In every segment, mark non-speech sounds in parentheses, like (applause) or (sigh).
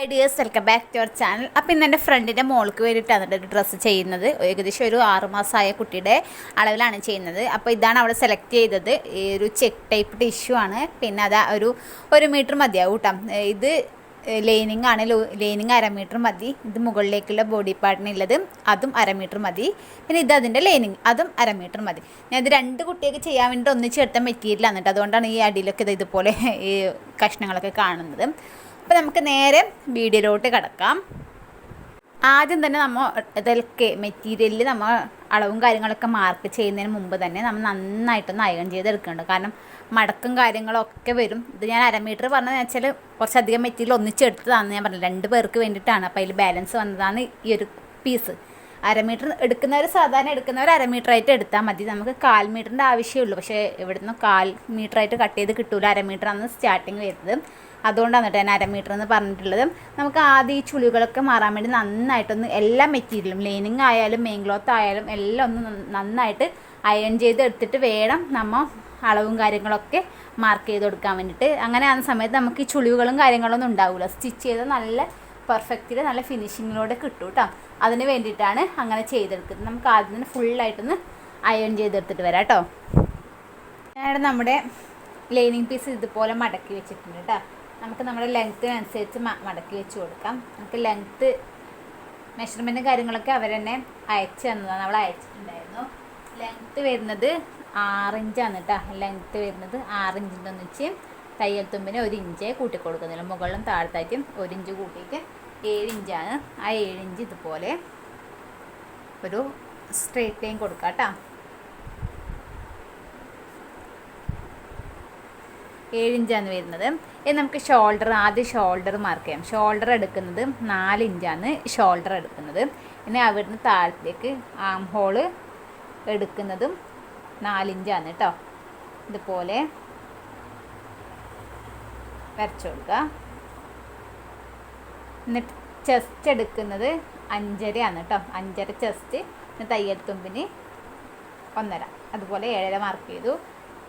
Hi dears welcome back to our channel അപ്പോൾ ഇന്ന് എന്റെ ഫ്രണ്ടിന്റെ മോൾക്ക് വേണ്ടിയിട്ടാണ് ഒരു ഡ്രസ്സ് ചെയ്യുന്നത്. ഏകദേശം ഒരു ആറുമാസമായ കുട്ടിയുടെ അളവിലാണ് ചെയ്യുന്നത്. അപ്പോൾ ഇതാണ് അവൾ സെലക്ട് ചെയ്തത്. ഈ ഒരു ചെക്ക് ടൈപ്പ് ടിഷ്യൂ ആണ്. പിന്നെ അതാ ഒരു ഒരു മീറ്റർ മതിയാവും കേട്ടോ ഇത് ലൈനിങ് ആണ്. ലൈനിങ് അര മീറ്റർ മതി. ഇത് മുകളിലേക്കുള്ള ബോഡി പാർട്ടിനുള്ളത് അതും അര മീറ്റർ മതി. പിന്നെ ഇത് അതിന്റെ ലൈനിങ് അതും അര മീറ്റർ മതി. ഞാൻ ഇത് രണ്ട് കുട്ടികൾക്ക് ചെയ്യാൻ വേണ്ടി ഒന്നിച്ച് എടുത്ത മെറ്റീരിയൽ ആണ് കേട്ടോ അതുകൊണ്ടാണ് ഈ അടിയിലൊക്കെ ഇത് ഇതുപോലെ ഈ കഷ്ണങ്ങളൊക്കെ കാണുന്നത്. അപ്പോൾ നമുക്ക് നേരെ വീഡിയോയിലോട്ട് കിടക്കാം. ആദ്യം തന്നെ നമ്മൾ ഇതൊക്കെ മെറ്റീരിയലിൽ നമ്മൾ അളവും കാര്യങ്ങളൊക്കെ മാർക്ക് ചെയ്യുന്നതിന് മുമ്പ് തന്നെ നമ്മൾ നന്നായിട്ടൊന്ന് അയൺ ചെയ്തെടുക്കുന്നുണ്ട് കാരണം മടക്കും കാര്യങ്ങളൊക്കെ വരും. ഇത് ഞാൻ അര മീറ്റർ പറഞ്ഞതെന്ന് വെച്ചാൽ കുറച്ചധികം മെറ്റീരിയൽ ഒന്നിച്ചെടുത്തതാണെന്ന് ഞാൻ പറഞ്ഞു രണ്ട് പേർക്ക് വേണ്ടിയിട്ടാണ്. അപ്പോൾ അതിൽ ബാലൻസ് വന്നതാണ് ഈ ഒരു പീസ് അര മീറ്റർ എടുക്കുന്നവർ സാധാരണ എടുക്കുന്നവർ അര മീറ്റർ ആയിട്ട് എടുത്താൽ മതി. നമുക്ക് കാൽ മീറ്ററിന്റെ ആവശ്യമുള്ളൂ പക്ഷേ ഇവിടുന്ന് കാൽ മീറ്റർ ആയിട്ട് കട്ട് ചെയ്ത് കിട്ടൂല. അര മീറ്ററാണ് സ്റ്റാർട്ടിങ് വരുന്നത്. അതുകൊണ്ടാണ് കേട്ടോ ഞാൻ അരമീറ്റർ എന്ന് പറഞ്ഞിട്ടുള്ളത്. നമുക്ക് ആദ്യം ഈ ചുളികളൊക്കെ മാറാൻ വേണ്ടി നന്നായിട്ടൊന്ന് എല്ലാ മെറ്റീരിയലും ലൈനിങ് ആയാലും മെയിൻ ക്ലോത്ത് ആയാലും എല്ലാം ഒന്ന് നന്നായിട്ട് അയൺ ചെയ്ത് എടുത്തിട്ട് വേണം നമ്മൾ അളവും കാര്യങ്ങളൊക്കെ മാർക്ക് ചെയ്ത് കൊടുക്കാൻ വേണ്ടിയിട്ട്. അങ്ങനെ ആ സമയത്ത് നമുക്ക് ഈ ചുളിവുകളും കാര്യങ്ങളൊന്നും ഉണ്ടാവില്ല സ്റ്റിച്ച് ചെയ്ത് നല്ല പെർഫെക്റ്റിൽ നല്ല ഫിനിഷിങ്ങിലൂടെ കിട്ടും കേട്ടോ അതിന് വേണ്ടിയിട്ടാണ് അങ്ങനെ ചെയ്തെടുക്കുന്നത്. നമുക്ക് ആദ്യം തന്നെ ഫുള്ളായിട്ടൊന്ന് അയൺ ചെയ്തെടുത്തിട്ട് വരാം കേട്ടോ ഞാനിവിടെ നമ്മുടെ ലൈനിങ് പീസ് ഇതുപോലെ മടക്കി വെച്ചിട്ടുണ്ട് കേട്ടോ നമുക്ക് നമ്മുടെ ലെങ്ത്തിനനുസരിച്ച് മടക്കി വെച്ച് കൊടുക്കാം. നമുക്ക് ലെങ്ത്ത് മെഷർമെന്റും കാര്യങ്ങളൊക്കെ അവർ തന്നെ അയച്ചു തന്നതാണ്. നമ്മൾ അയച്ചിട്ടുണ്ടായിരുന്നു. ലെങ്ത്ത് വരുന്നത് ആറിഞ്ചാണ് കേട്ടോ ലെങ്ത്ത് വരുന്നത് ആറിഞ്ചിന്റെ ഒന്നിച്ച് തയ്യൽ തുമ്പിന് ഒരു ഇഞ്ചേ കൂട്ടി കൊടുക്കുന്നില്ല മുകളിലും താഴത്തായിട്ടും ഒരു ഇഞ്ച് കൂട്ടിയിട്ട് ഏഴ് ഇഞ്ചാണ് ആ ഏഴ് ഇഞ്ച് ഇതുപോലെ ഒരു സ്ട്രേറ്റ് ലൈൻ കൊടുക്കാം കേട്ടോ ഏഴ് ഇഞ്ചാണ് വരുന്നത്. ഇനി നമുക്ക് ഷോൾഡർ ആദ്യം ഷോൾഡർ മാർക്ക് ചെയ്യാം. ഷോൾഡർ എടുക്കുന്നത് നാല് ഇഞ്ചാണ് ഷോൾഡർ എടുക്കുന്നത്. ഇനി അവിടുന്ന് താഴത്തേക്ക് ആം ഹോൾ എടുക്കുന്നതും നാലിഞ്ചാണ് കേട്ടോ ഇതുപോലെ വരച്ചു കൊടുക്കുക. എന്നിട്ട് ചെസ്റ്റ് എടുക്കുന്നത് അഞ്ചരയാണ് കേട്ടോ അഞ്ചര ചെസ്റ്റ് തയ്യൽ തുമ്പിന് ഒന്നര. അതുപോലെ ഏഴര മാർക്ക് ചെയ്തു.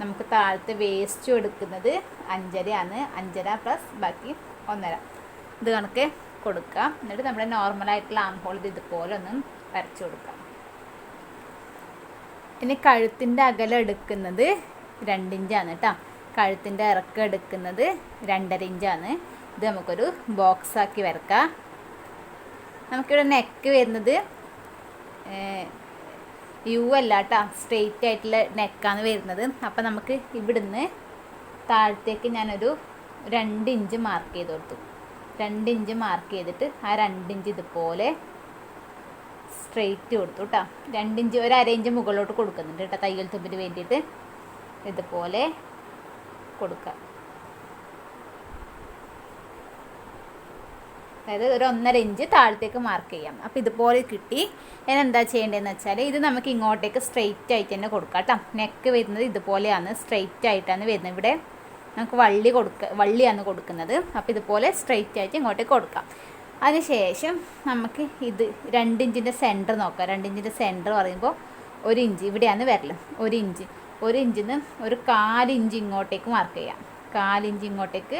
നമുക്ക് താഴത്തെ വേസ്റ്റ് എടുക്കുന്നത് അഞ്ചരയാണ്. അഞ്ചര പ്ലസ് ബാക്കി ഒന്നര. ഇത് കണക്ക് കൊടുക്കുക എന്നിട്ട് നമ്മുടെ നോർമലായിട്ടുള്ള ആം ഹോൾ ഇത് ഇതുപോലെ ഒന്ന് വരച്ചു കൊടുക്കാം. ഇനി കഴുത്തിന്റെ അകലം എടുക്കുന്നത് രണ്ടിഞ്ചാണ് കേട്ടോ കഴുത്തിന്റെ ഇറക്കം എടുക്കുന്നത് രണ്ടര ഇഞ്ചാണ്. ഇത് നമുക്കൊരു ബോക്സാക്കി വരക്കാം. നമുക്കിവിടെ നെക്ക് വരുന്നത് യു അല്ല കേട്ടോ സ്ട്രെയിറ്റ് ആയിട്ടുള്ള നെക്കാണ് വരുന്നത്. അപ്പം നമുക്ക് ഇവിടുന്ന് താഴത്തേക്ക് ഞാനൊരു രണ്ട് ഇഞ്ച് മാർക്ക് ചെയ്ത് കൊടുത്തു. രണ്ട് ഇഞ്ച് മാർക്ക് ചെയ്തിട്ട് ആ രണ്ട് ഇഞ്ച് ഇതുപോലെ സ്ട്രെയിറ്റ് കൊടുത്തു കേട്ടോ രണ്ട് ഇഞ്ച് ഒരു അര ഇഞ്ച് മുകളിലോട്ട് കൊടുക്കുന്നുണ്ട് കേട്ടോ തയ്യൽ തുമ്പിന് വേണ്ടിയിട്ട്. ഇതുപോലെ കൊടുക്കുക. അതായത് ഒരു ഒന്നര ഇഞ്ച് താഴത്തേക്ക് മാർക്ക് ചെയ്യാം. അപ്പോൾ ഇതുപോലെ കിട്ടി. ഞാൻ എന്താ ചെയ്യേണ്ടതെന്ന് വെച്ചാൽ ഇത് നമുക്ക് ഇങ്ങോട്ടേക്ക് സ്ട്രെയിറ്റ് ആയിട്ട് തന്നെ കൊടുക്കാം കേട്ടോ. നെക്ക് വരുന്നത് ഇതുപോലെയാണ്. സ്ട്രെയിറ്റ് ആയിട്ടാണ് വരുന്നത്. ഇവിടെ നമുക്ക് വള്ളി കൊടുക്ക വള്ളിയാണ് കൊടുക്കുന്നത്. അപ്പോൾ ഇതുപോലെ സ്ട്രെയിറ്റ് ആയിട്ട് ഇങ്ങോട്ടേക്ക് കൊടുക്കാം. അതിനുശേഷം നമുക്ക് ഇത് രണ്ട് ഇഞ്ചിന്റെ സെന്റർ നോക്കാം. രണ്ട് ഇഞ്ചിന്റെ സെന്റർ പറയുമ്പോൾ ഒരു ഇഞ്ച്. ഇവിടെയാണ് വരൽ. ഒരു ഇഞ്ച്. ഒരു ഇഞ്ചിന്ന് ഒരു കാലിഞ്ച് ഇങ്ങോട്ടേക്ക് മാർക്ക് ചെയ്യാം. കാലിഞ്ച് ഇങ്ങോട്ടേക്ക്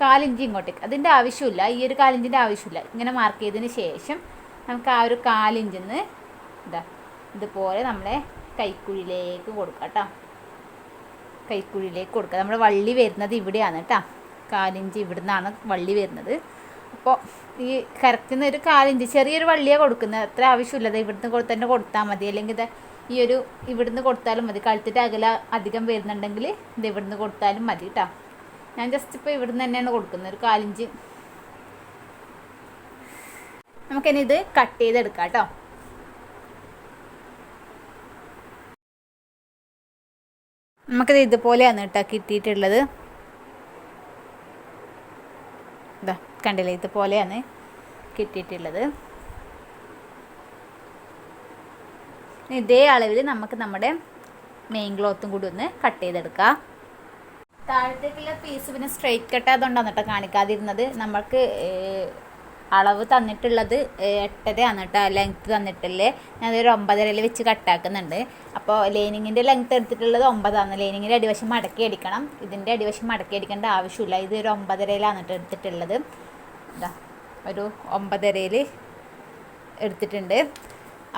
കാലിഞ്ച് ഇങ്ങോട്ടേക്ക്. അതിന്റെ ആവശ്യമില്ല. ഈ ഒരു കാലിഞ്ചിന്റെ ആവശ്യമില്ല. ഇങ്ങനെ മാർക്ക് ചെയ്തതിന് ശേഷം നമുക്ക് ആ ഒരു കാലിഞ്ചിന്ന് ഇതാ ഇതുപോലെ നമ്മളെ കൈക്കുഴിയിലേക്ക് കൊടുക്കാം കേട്ടോ കൈക്കുഴിയിലേക്ക് കൊടുക്കുക നമ്മുടെ വള്ളി വരുന്നത് ഇവിടെയാണ് കേട്ടോ കാലിഞ്ചി ഇവിടുന്നാണ് വള്ളി വരുന്നത്. അപ്പോൾ ഈ കരക്കുന്ന ഒരു കാലിഞ്ച് ചെറിയൊരു വള്ളിയാണ് കൊടുക്കുന്നത്. അത്ര ആവശ്യമില്ല. ദേ ഇവിടുന്ന് തന്നെ കൊടുത്താൽ മതി. അല്ലെങ്കിൽ ഈ ഒരു ഇവിടുന്ന് കൊടുത്താലും മതി. കഴുത്തിട്ട് അകല അധികം വരുന്നുണ്ടെങ്കിൽ ഇത് ഇവിടുന്ന് കൊടുത്താലും മതി കേട്ടോ ഞാൻ ജസ്റ്റ് ഇപ്പോൾ ഇവിടുന്ന് തന്നെയാണ് കൊടുക്കുന്നത് ഒരു കാലിഞ്ച്. നമുക്കിനി ഇത് കട്ട് ചെയ്തെടുക്കാം കേട്ടോ നമുക്കിത് ഇതുപോലെയാണ് കേട്ടോ കിട്ടിയിട്ടുള്ളത്. ഇതാ കണ്ടില്ലേ ഇതുപോലെയാണ് കിട്ടിയിട്ടുള്ളത്. ഇതേ അളവിൽ നമുക്ക് നമ്മുടെ മെയിൻ ക്ലോത്തും കൂടി ഒന്ന് കട്ട് ചെയ്തെടുക്കാം. താഴത്തേക്കുള്ള പീസ് പിന്നെ സ്ട്രെയിറ്റ് കട്ട് ആയതുകൊണ്ടാണ് കേട്ടോ കാണിക്കാതിരുന്നത്. നമ്മൾക്ക് അളവ് തന്നിട്ടുള്ളത് എട്ടര ആണ് കേട്ടോ ലെങ്ത്ത് തന്നിട്ടില്ലേ ഞാനൊരു ഒമ്പതരയിൽ വെച്ച് കട്ടാക്കുന്നുണ്ട് അപ്പോൾ ലൈനിങ്ങിന്റെ ലെങ്ത്ത് എടുത്തിട്ടുള്ളത് ഒമ്പതാണ്. ലൈനിങ്ങിന്റെ അടിവശം മടക്കി അടിക്കണം. ഇതിന്റെ അടിവശം മടക്കി അടിക്കേണ്ട ആവശ്യമില്ല. ഇത് ഒരു ഒമ്പതരയിലാണ് കേട്ടോ എടുത്തിട്ടുള്ളത്. ഒരു ഒമ്പതരയിൽ എടുത്തിട്ടുണ്ട്.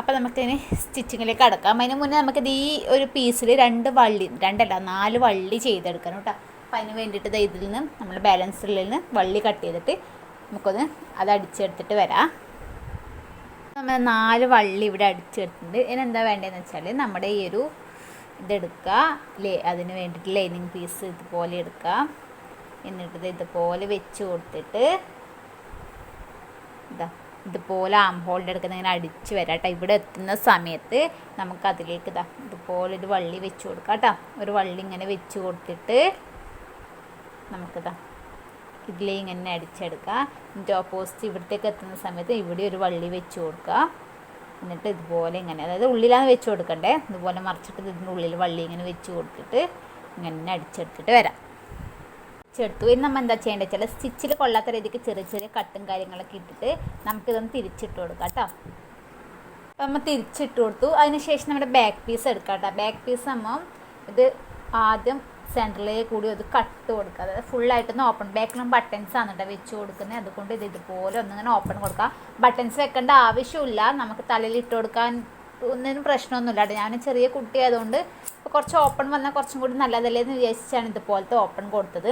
അപ്പോൾ നമുക്കിതിന് സ്റ്റിച്ചിങ്ങിലേക്ക് അടക്കാം. അതിന് മുന്നേ നമുക്കിത് ഈ ഒരു പീസിൽ രണ്ട് വള്ളി രണ്ടല്ല നാല് വള്ളി ചെയ്തെടുക്കണം കേട്ടോ. അപ്പോൾ അതിന് വേണ്ടിയിട്ട് ഇതിൽ നിന്ന് നമ്മൾ ബാലൻസിൽ നിന്ന് വള്ളി കട്ട് ചെയ്തിട്ട് നമുക്കൊന്ന് അത് അടിച്ചെടുത്തിട്ട് വരാം. നമ്മൾ നാല് വള്ളി ഇവിടെ അടിച്ചെടുത്തിട്ടുണ്ട്. ഇനി എന്താ വേണ്ടതെന്ന് വെച്ചാൽ നമ്മുടെ ഈ ഒരു ഇതെടുക്കുക. ലേ അതിന് വേണ്ടിയിട്ട് ലൈനിങ് പീസ് ഇതുപോലെ എടുക്കുക. എന്നിട്ട് ഇത് ഇതുപോലെ വെച്ച് കൊടുത്തിട്ട് ഇതാ. ഇതുപോലെ ആം ഹോളിന്റെ അടുക്കുന്ന ഇങ്ങനെ അടിച്ച് വരാം കേട്ടോ. ഇവിടെ എത്തുന്ന സമയത്ത് നമുക്ക് അതിലേക്ക് ഇതാ ഇതുപോലെ ഒരു വള്ളി വെച്ച് കൊടുക്കാം കേട്ടോ. ഒരു വള്ളി ഇങ്ങനെ വെച്ച് കൊടുത്തിട്ട് നമുക്കിതാ ഇതിലേ ഇങ്ങനെ അടിച്ചെടുക്കാം. എന്നിട്ട് ഓപ്പോസിറ്റ് ഇവിടത്തേക്ക് എത്തുന്ന സമയത്ത് ഇവിടെ ഒരു വള്ളി വെച്ച് കൊടുക്കുക എന്നിട്ട് ഇതുപോലെ ഇങ്ങനെ അതായത് ഉള്ളിലാണ് വെച്ച് കൊടുക്കണ്ടേ? ഇതുപോലെ മറിച്ചിട്ട് ഇതിന്റെ ഉള്ളിൽ വള്ളി ഇങ്ങനെ വെച്ച് കൊടുത്തിട്ട് ഇങ്ങനെ അടിച്ചെടുത്തിട്ട് വരാം. ചേർത്തു ഇനി നമ്മൾ എന്താ ചെയ്യേണ്ടത് വെച്ചാൽ സ്റ്റിച്ചിൽ കൊള്ളാത്ത രീതിക്ക് ചെറിയ ചെറിയ കട്ടും കാര്യങ്ങളൊക്കെ ഇട്ടിട്ട് നമുക്കിതൊന്ന് തിരിച്ചിട്ട് കൊടുക്കാം കേട്ടോ അപ്പം നമ്മൾ തിരിച്ചിട്ട് കൊടുത്തു. അതിന് ശേഷം നമ്മുടെ ബാക്ക് പീസ് എടുക്കാം കേട്ടോ ബാക്ക് പീസ് നമ്മൾ ഇത് ആദ്യം സെന്ററിലേക്ക് കൂടി ഒരു കട്ട് കൊടുക്കുക അതായത് ഫുള്ളായിട്ടൊന്ന് ഓപ്പൺ ബാക്കിലും ബട്ടൺസ് ആണ് കേട്ടോ വെച്ച് കൊടുക്കുന്നത്. അതുകൊണ്ട് ഇത് ഇതുപോലെ ഒന്നിങ്ങനെ ഓപ്പൺ കൊടുക്കാം. ബട്ടൺസ് വെക്കേണ്ട ആവശ്യമില്ല. നമുക്ക് തലയിൽ ഇട്ട് കൊടുക്കാൻ ഒന്നിനും പ്രശ്നമൊന്നുമില്ല കേട്ടോ ഞാൻ ചെറിയ കുട്ടിയായതുകൊണ്ട് കുറച്ച് ഓപ്പൺ വന്നാൽ കുറച്ചും കൂടി നല്ലതല്ലേ എന്ന് വിചാരിച്ചാണ് ഇതുപോലത്തെ ഓപ്പൺ കൊടുത്തത്.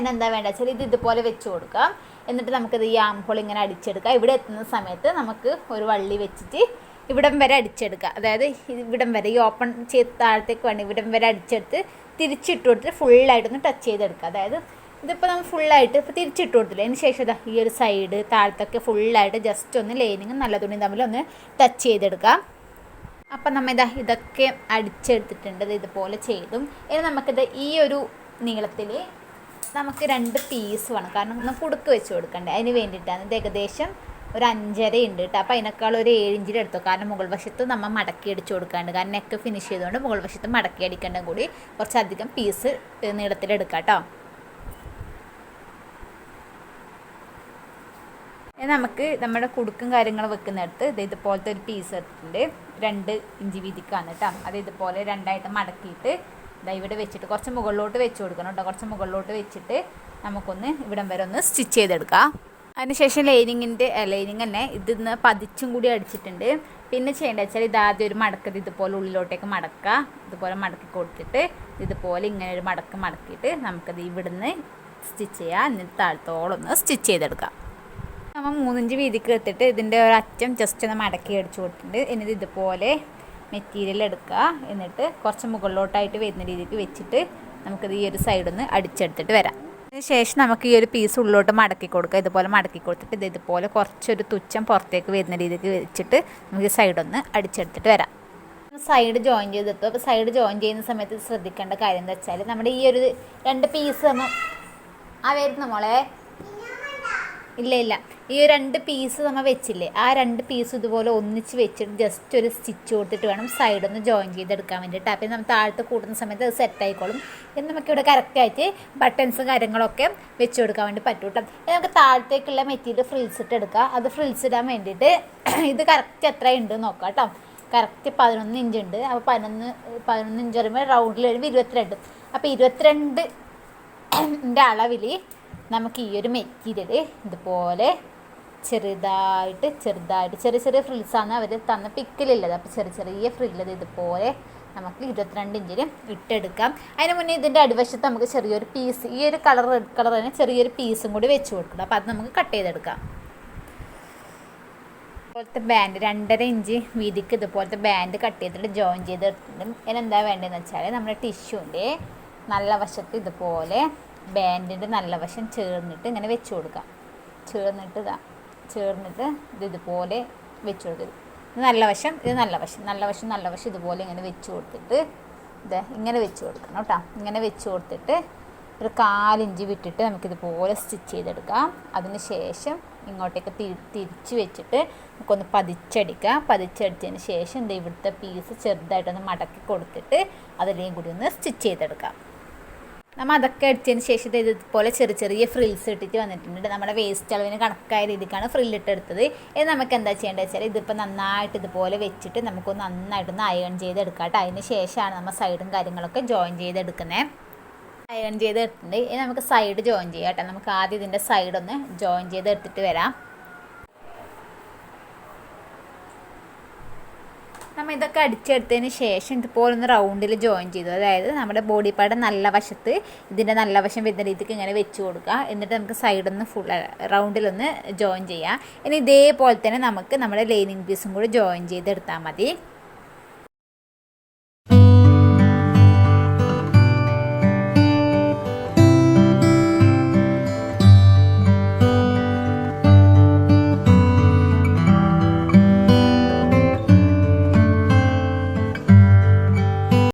അതിനെന്താ വേണ്ട? വെച്ചാൽ ഇത് ഇതുപോലെ വെച്ച് കൊടുക്കാം. എന്നിട്ട് നമുക്കിത് ഈ ആംഹോൾ ഇങ്ങനെ അടിച്ചെടുക്കാം. ഇവിടെ എത്തുന്ന സമയത്ത് നമുക്ക് ഒരു വള്ളി വെച്ചിട്ട് ഇവിടം വരെ അടിച്ചെടുക്കുക അതായത് ഇവിടം വരെ ഈ ഓപ്പൺ ചെയ്ത് താഴത്തേക്ക് വേണം ഇവിടം വരെ അടിച്ചെടുത്ത് തിരിച്ചിട്ട് കൊടുത്തിട്ട് ഫുള്ളായിട്ടൊന്ന് ടച്ച് ചെയ്തെടുക്കുക അതായത് ഇതിപ്പോൾ നമ്മൾ ഫുള്ളായിട്ട് ഇപ്പോൾ തിരിച്ചിട്ട് കൊടുത്തില്ല? അതിന് ശേഷം ഇതാ ഈ ഒരു സൈഡ് താഴത്തൊക്കെ ഫുള്ളായിട്ട് ജസ്റ്റ് ഒന്ന് ലൈനിങ്ങും നല്ല തുണി തമ്മിൽ ഒന്ന് ടച്ച് ചെയ്തെടുക്കാം. അപ്പം നമ്മൾ ഇതാ ഇതൊക്കെ അടിച്ചെടുത്തിട്ടുണ്ട്. ഇത് ഇതുപോലെ ചെയ്തും. ഇനി നമുക്കിത് ഈ ഒരു നീളത്തിൽ നമുക്ക് രണ്ട് പീസ് വേണം. കാരണം നമുക്ക് കുടുക്ക് വെച്ച് കൊടുക്കണ്ടേ. അതിന് വേണ്ടിയിട്ടാണ്. ഇത് ഏകദേശം ഒരു അഞ്ചര ഉണ്ട് കേട്ടോ അപ്പോൾ അതിനേക്കാൾ ഒരു ഏഴ് ഇഞ്ചിൽ എടുത്തു. കാരണം മുകൾ വശത്ത് നമ്മൾ മടക്കി അടിച്ച് കൊടുക്കാണ്ട്. കാരണം നെക്ക് ഫിനിഷ് ചെയ്തുകൊണ്ട് മുകൾ വശത്ത് മടക്കി അടിക്കേണ്ട കൂടി കുറച്ചധികം പീസ് നീളത്തിലെടുക്കാം കേട്ടോ നമുക്ക് നമ്മുടെ കുടുക്കും കാര്യങ്ങളും വെക്കുന്നിടത്ത് ഇത് ഇതുപോലത്തെ ഒരു പീസ് എടുത്തിട്ടുണ്ട്. രണ്ട് ഇഞ്ചി വീതിക്കാണ് കേട്ടോ അത് ഇതുപോലെ രണ്ടായിട്ട് മടക്കിയിട്ട് ഇതാ ഇവിടെ വെച്ചിട്ട് കുറച്ച് മുകളിലോട്ട് വെച്ച് കൊടുക്കണം കേട്ടോ കുറച്ച് മുകളിലോട്ട് വെച്ചിട്ട് നമുക്കൊന്ന് ഇവിടം വരെ ഒന്ന് സ്റ്റിച്ച് ചെയ്തെടുക്കാം. അതിനുശേഷം ലൈനിങ്ങിന്റെ ലൈനിങ് തന്നെ ഇതിന്ന് പതിച്ചും കൂടി അടിച്ചിട്ടുണ്ട്. പിന്നെ ചെയ്യേണ്ടത് വെച്ചാൽ ഇതാദ്യം ഒരു മടക്കത് ഇതുപോലെ ഉള്ളിലോട്ടേക്ക് മടക്കുക. ഇതുപോലെ മടക്കി കൊടുത്തിട്ട് ഇതുപോലെ ഇങ്ങനെ ഒരു മടക്ക് മടക്കിയിട്ട് നമുക്കത് ഇവിടുന്ന് സ്റ്റിച്ച് ചെയ്യാം. എന്നിട്ട് താഴത്തോളം ഒന്ന് സ്റ്റിച്ച് ചെയ്തെടുക്കാം. നമ്മൾ മൂന്നിഞ്ച് വീതിക്ക് എടുത്തിട്ട് ഇതിന്റെ ഒരു അറ്റം ജസ്റ്റ് ഒന്ന് മടക്കി അടിച്ചു കൊടുത്തിട്ടുണ്ട്. എന്നിട്ട് ഇതുപോലെ മെറ്റീരിയൽ എടുക്കുക. എന്നിട്ട് കുറച്ച് മുകളിലോട്ടായിട്ട് വരുന്ന രീതിക്ക് വെച്ചിട്ട് നമുക്കിത് ഈ ഒരു സൈഡൊന്ന് അടിച്ചെടുത്തിട്ട് വരാം. ശേഷം നമുക്ക് ഈ ഒരു പീസ് ഉള്ളിലോട്ട് മടക്കി കൊടുക്കുക. ഇതുപോലെ മടക്കി കൊടുത്തിട്ട് ഇത് ഇതുപോലെ കുറച്ചൊരു തുച്ഛം പുറത്തേക്ക് വരുന്ന രീതിക്ക് വെച്ചിട്ട് നമുക്ക് സൈഡൊന്ന് അടിച്ചെടുത്തിട്ട് വരാം. സൈഡ് ജോയിൻ ചെയ്തെത്തു അപ്പോൾ സൈഡ് ജോയിൻ ചെയ്യുന്ന സമയത്ത് ശ്രദ്ധിക്കേണ്ട കാര്യം എന്താ വെച്ചാൽ നമ്മുടെ ഈ ഒരു രണ്ട് പീസ് ആ വരുന്ന മോളെ. ഇല്ല ഇല്ല. ഈ രണ്ട് പീസ് നമ്മൾ വെച്ചില്ലേ? ആ രണ്ട് പീസ് ഇതുപോലെ ഒന്നിച്ച് വെച്ചിട്ട് ജസ്റ്റ് ഒരു സ്റ്റിച്ച് കൊടുത്തിട്ട് വേണം സൈഡ് ഒന്ന് ജോയിൻ ചെയ്തെടുക്കാൻ വേണ്ടിയിട്ട്. അപ്പം നമ്മൾ താഴത്ത് കൂടുന്ന സമയത്ത് അത് സെറ്റ് ആയിക്കോളും. എന്ന് നമുക്കിവിടെ കറക്റ്റായിട്ട് ബട്ടൺസും കാര്യങ്ങളൊക്കെ വെച്ച് കൊടുക്കാൻ വേണ്ടി പറ്റും കേട്ടോ നമുക്ക് താഴത്തേക്കുള്ള മെറ്റീരിയൽ ഫ്രിൽസ് ഇട്ട് അത് ഫ്രിൽസ് ഇടാൻ വേണ്ടിയിട്ട് (clears throat) ഇത് കറക്റ്റ് എത്ര ഉണ്ട് നോക്കാം കേട്ടോ കറക്റ്റ് പതിനൊന്ന് ഇഞ്ച് ഉണ്ട്. അപ്പോൾ പതിനൊന്ന് പതിനൊന്ന് ഇഞ്ച് വരുമ്പോൾ റൗണ്ടിൽ വരുമ്പോൾ ഇരുപത്തിരണ്ട്. അപ്പോൾ ഇരുപത്തിരണ്ട് (clears throat) അളവിൽ നമുക്ക് ഈ ഒരു മെറ്റീരിയൽ ഇതുപോലെ ചെറുതായിട്ട് ചെറുതായിട്ട് ചെറിയ ചെറിയ ഫ്രിൽസാണ് അവർ തന്ന പിക്കിലുള്ളത് അപ്പോൾ ചെറിയ ചെറിയ ഫ്രില്ലത് ഇതുപോലെ നമുക്ക് ഇരുപത്തിരണ്ട് ഇഞ്ചിന് ഇട്ടെടുക്കാം. അതിന് മുന്നേ ഇതിന്റെ അടിവശത്ത് നമുക്ക് ചെറിയൊരു പീസ് ഈ ഒരു കളർ റെഡ് കളർ തന്നെ ചെറിയൊരു പീസും കൂടി വെച്ച് കൊടുക്കണം. അപ്പോൾ അത് നമുക്ക് കട്ട് ചെയ്തെടുക്കാം. ഇതുപോലത്തെ ബാൻഡ് രണ്ടര ഇഞ്ച് വീതിക്ക് ഇതുപോലത്തെ ബാൻഡ് കട്ട് ചെയ്തിട്ട് ജോയിൻ ചെയ്തെടുത്തിട്ടുണ്ട്. അതിനെന്താ വേണ്ടതെന്ന് വെച്ചാൽ നമ്മുടെ ടിഷ്യൂന്റെ നല്ല വശത്ത് ഇതുപോലെ ബാൻഡിന്റെ നല്ല വശം ചേർന്നിട്ട് ഇങ്ങനെ വെച്ച് കൊടുക്കാം. ചേർന്നിട്ട് ഇതാ ചേർന്നിട്ട് ഇത് ഇതുപോലെ വെച്ച് കൊടുക്കരുത് ഇത് നല്ല വശം ഇത് നല്ല വശം നല്ല വശം നല്ല വശം ഇതുപോലെ ഇങ്ങനെ വെച്ച് കൊടുത്തിട്ട് ഇത് ഇങ്ങനെ വെച്ച് കൊടുക്കണം കേട്ടോ. ഇങ്ങനെ വെച്ച് കൊടുത്തിട്ട് ഒരു കാലിഞ്ച് വിട്ടിട്ട് നമുക്കിതുപോലെ സ്റ്റിച്ച് ചെയ്തെടുക്കാം. അതിന് ശേഷം ഇങ്ങോട്ടേക്ക് തിരി തിരിച്ച് വെച്ചിട്ട് നമുക്കൊന്ന് പതിച്ചടിക്കാം. പതിച്ചടിച്ചതിന് ശേഷം ഇത് ഇവിടുത്തെ പീസ് ചെറുതായിട്ടൊന്ന് മടക്കി കൊടുത്തിട്ട് അതിലേയും കൂടി ഒന്ന് സ്റ്റിച്ച് ചെയ്തെടുക്കാം. നമ്മൾ അതൊക്കെ അടിച്ചതിന് ശേഷം ഇത് ഇതുപോലെ ചെറിയ ചെറിയ ഫ്രിൽസ് ഇട്ടിട്ട് വന്നിട്ടുണ്ട്. നമ്മുടെ വേസ്റ്റ് അളവിന് കണക്കായ രീതിക്കാണ് ഫ്രിൽ ഇട്ടെടുത്തത്. ഇത് നമുക്ക് എന്താ ചെയ്യേണ്ടത് വെച്ചാൽ ഇതിപ്പോൾ നന്നായിട്ട് ഇതുപോലെ വെച്ചിട്ട് നമുക്ക് നന്നായിട്ടൊന്ന് അയൺ ചെയ്തെടുക്കാം കേട്ടോ അതിന് ശേഷമാണ് നമ്മൾ സൈഡും കാര്യങ്ങളൊക്കെ ജോയിൻ ചെയ്തെടുക്കുന്നത് അയൺ ചെയ്തെടുത്തിട്ടുണ്ട്. ഇനി നമുക്ക് സൈഡ് ജോയിൻ ചെയ്യാം കേട്ടോ. നമുക്ക് ആദ്യം ഇതിന്റെ സൈഡ് ഒന്ന് ജോയിൻ ചെയ്തെടുത്തിട്ട് വരാം. നമ്മൾ ഇതൊക്കെ അടിച്ചെടുത്തതിന് ശേഷം ഇതുപോലെ ഒന്ന് റൗണ്ടിൽ ജോയിൻ ചെയ്തു. അതായത് നമ്മുടെ ബോഡി പാർട്ട് നല്ല വശത്ത് ഇതിന്റെ നല്ല വശം വരുന്ന രീതിക്ക് ഇങ്ങനെ വെച്ച് കൊടുക്കുക. എന്നിട്ട് നമുക്ക് സൈഡൊന്ന് ഫുൾ റൗണ്ടിലൊന്ന് ജോയിൻ ചെയ്യാം. ഇനി ഇതേപോലെ തന്നെ നമുക്ക് നമ്മുടെ ലൈനിങ് പീസും കൂടി ജോയിൻ ചെയ്തെടുത്താൽ മതി.